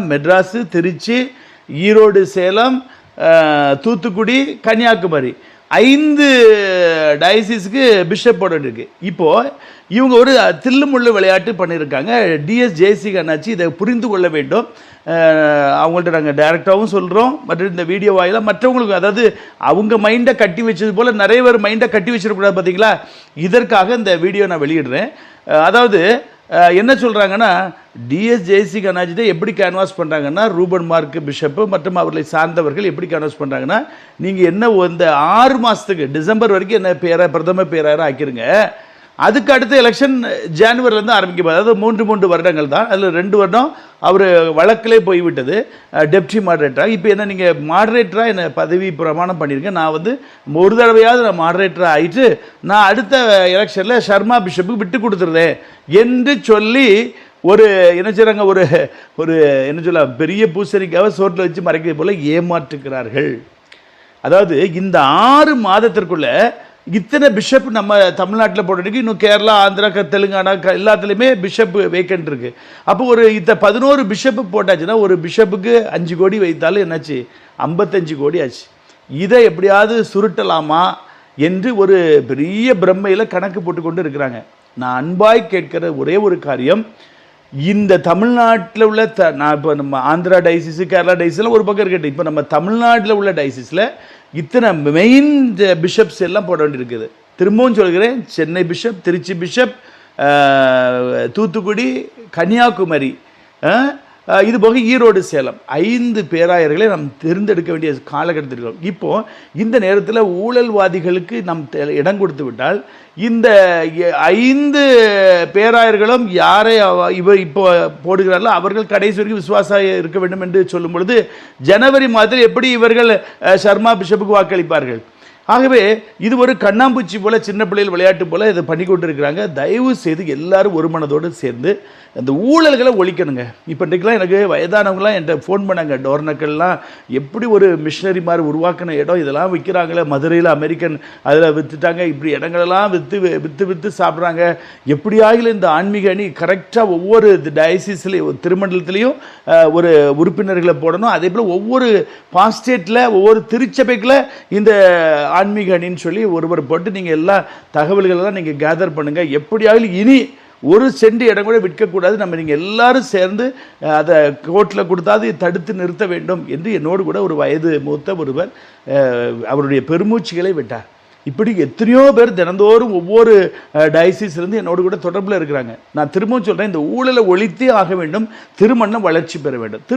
மெட்ராஸு திருச்சி ஈரோடு சேலம் தூத்துக்குடி கன்னியாகுமரி. ஐந்து டயசிஸ்க்கு பிஷப் போட இருக்குது இப்போது இவங்க ஒரு தில்லுமுள்ளு விளையாட்டு பண்ணியிருக்காங்க. டிஎஸ் ஜேசி கண்ணாச்சி இதை புரிந்து கொள்ள வேண்டும். அவங்கள்ட்ட நாங்கள் டைரெக்டாகவும் சொல்கிறோம் மற்றும் இந்த வீடியோ வாயிலாக மற்றவங்களுக்கு அதாவது அவங்க மைண்டை கட்டி வச்சது போல் நிறைய பேர் மைண்டை கட்டி வச்சிடக்கூடாது பார்த்தீங்களா இதற்காக இந்த வீடியோ நான் வெளியிடுறேன். அதாவது என்ன சொல்கிறாங்கன்னா டிஎஸ் ஜெயசி கண்ணாஜிதை எப்படி கேன்வாஸ் பண்ணுறாங்கன்னா ரூபன் மார்க் பிஷப்பு மற்றும் அவர்களை சார்ந்தவர்கள் எப்படி கேன்வாஸ் பண்ணுறாங்கன்னா நீங்கள் என்ன இந்த ஆறு மாதத்துக்கு டிசம்பர் வரைக்கும் என்ன பேர பிரதம பேராக ஆக்கிருங்க. அதுக்கு அடுத்த எலெக்ஷன் ஜான்வரிலேருந்து ஆரம்பிக்கும் அதாவது மூன்று மூன்று வருடங்கள் தான். அதில் ரெண்டு வருடம் அவர் வழக்கிலே போய்விட்டது. டெப்டி மாடரேட்டராக இப்போ என்ன நீங்கள் மாடரேட்டராக என்னை பதவி பிரமாணம் பண்ணியிருக்கேன் நான் வந்து ஒரு தடவையாவது நான் மாடரேட்டராக ஆகிட்டு நான் அடுத்த எலெக்ஷனில் சர்மா பிஷப்புக்கு விட்டு கொடுத்துருந்தேன் என்று சொல்லி ஒரு என்ன செய்றாங்க? ஒரு ஒரு என்ன சொல்ல பெரிய பூசணிக்காவை சோட்டில் வச்சு மறைக்கிறது போல் ஏமாற்றுகிறார்கள். அதாவது இந்த ஆறு மாதத்திற்குள்ளே இத்தனை பிஷப் நம்ம தமிழ்நாட்டில் போட்டுருக்கு இன்னும் கேரளா ஆந்திரா க- தெலுங்கானா க- எல்லாத்துலேயுமே பிஷப் வேக்கன்ட் இருக்கு. அப்போ ஒரு இத்த பதினோரு பிஷப்பு போட்டாச்சுன்னா ஒரு பிஷப்புக்கு அஞ்சு கோடி வைத்தாலும் என்னாச்சு? ஐம்பத்தஞ்சு கோடி ஆச்சு. இதை எப்படியாவது சுருட்டலாமா என்று ஒரு பெரிய பிரம்மையில் கணக்கு போட்டு கொண்டு இருக்கிறாங்க. நான் அன்பாய் கேட்கிற ஒரே ஒரு காரியம் இந்த தமிழ்நாட்டில் உள்ள த நான் இப்போ நம்ம ஆந்திரா டைசிஸ் கேரளா டைசிஸ்லாம் ஒரு பக்கம் இருக்கட்டும். இப்போ நம்ம தமிழ்நாட்டில் உள்ள டைசிஸில் இத்தனை மெயின் பிஷப்ஸ் எல்லாம் போட வேண்டியிருக்குது. திரும்பவும் சொல்கிறேன் சென்னை பிஷப் திருச்சி பிஷப் தூத்துக்குடி கன்னியாகுமரி இது போக ஈரோடு சேலம். ஐந்து பேராயர்களை நாம் தேர்ந்தெடுக்க வேண்டிய காலகட்டத்தில் இருக்கிறோம் இப்போ இந்த நேரத்தில் ஊழல்வாதிகளுக்கு நம் தெ- இடம் கொடுத்து விட்டால் இந்த எ- ஐந்து பேராயர்களும் யாரை அவ- இவர் இப்போ போடுகிறார்களோ அவர்கள் கடைசி வரைக்கும் விசுவாசம் இருக்க வேண்டும் என்று சொல்லும் பொழுது ஜனவரி மாதத்தில் எப்படி இவர்கள் சர்மா பிஷப்புக்கு வாக்களிப்பார்கள்? ஆகவே இது ஒரு கண்ணாம்பூச்சி போல் சின்ன பிள்ளைகள் விளையாட்டு போல் இதை பண்ணி கொண்டு இருக்கிறாங்க தயவு செய்து எல்லாரும் ஒரு மனதோடு சேர்ந்து அந்த ஊழல்களை ஒழிக்கணுங்க. இப்போ இன்றைக்கெலாம் எனக்கு வயதானவங்களாம் என்கிட்ட ஃபோன் பண்ணாங்க. டோர்னக்கள்லாம் எப்படி ஒரு மிஷினரி மாதிரி உருவாக்கின இடம் இதெல்லாம் விற்கிறாங்களே மதுரையில் அமெரிக்கன் அதில் விற்றுட்டாங்க இப்படி இடங்களெல்லாம் விற்று விற்று விற்று சாப்பிட்றாங்க. எப்படியாகிலும் இந்த ஆன்மீக அணி கரெக்டாக ஒவ்வொரு டயசிஸ்லேயும் திருமண்டலத்திலையும் ஒரு உறுப்பினர்களை போடணும். அதே போல் ஒவ்வொரு பாஸ்டேட்டில் ஒவ்வொரு திருச்சபைக்குள்ள இந்த ஆன்மீக அணின்னு சொல்லி ஒருவர் போட்டு நீங்கள் எல்லா தகவல்களெல்லாம் நீங்கள் கேதர் பண்ணுங்கள் எப்படியாவது இனி ஒரு சென்ட் இடம் கூட விற்கக்கூடாது. நம்ம நீங்கள் எல்லாரும் சேர்ந்து அதை கோர்ட்டில் கொடுத்தாது தடுத்து நிறுத்த வேண்டும் என்று என்னோடு கூட ஒரு வயது மூத்த ஒருவர் அவருடைய பெருமூச்சுகளை விட்டார். இப்படி எத்தனையோ பேர் தினந்தோறும் ஒவ்வொரு டயசிஸ்லேருந்து என்னோடு கூட தொடர்பில் இருக்கிறாங்க. நான் திரும்பவும் சொல்கிறேன் இந்த ஊழலை ஒழித்தே ஆக வேண்டும். திருமணம் வளர்ச்சி பெற வேண்டும்.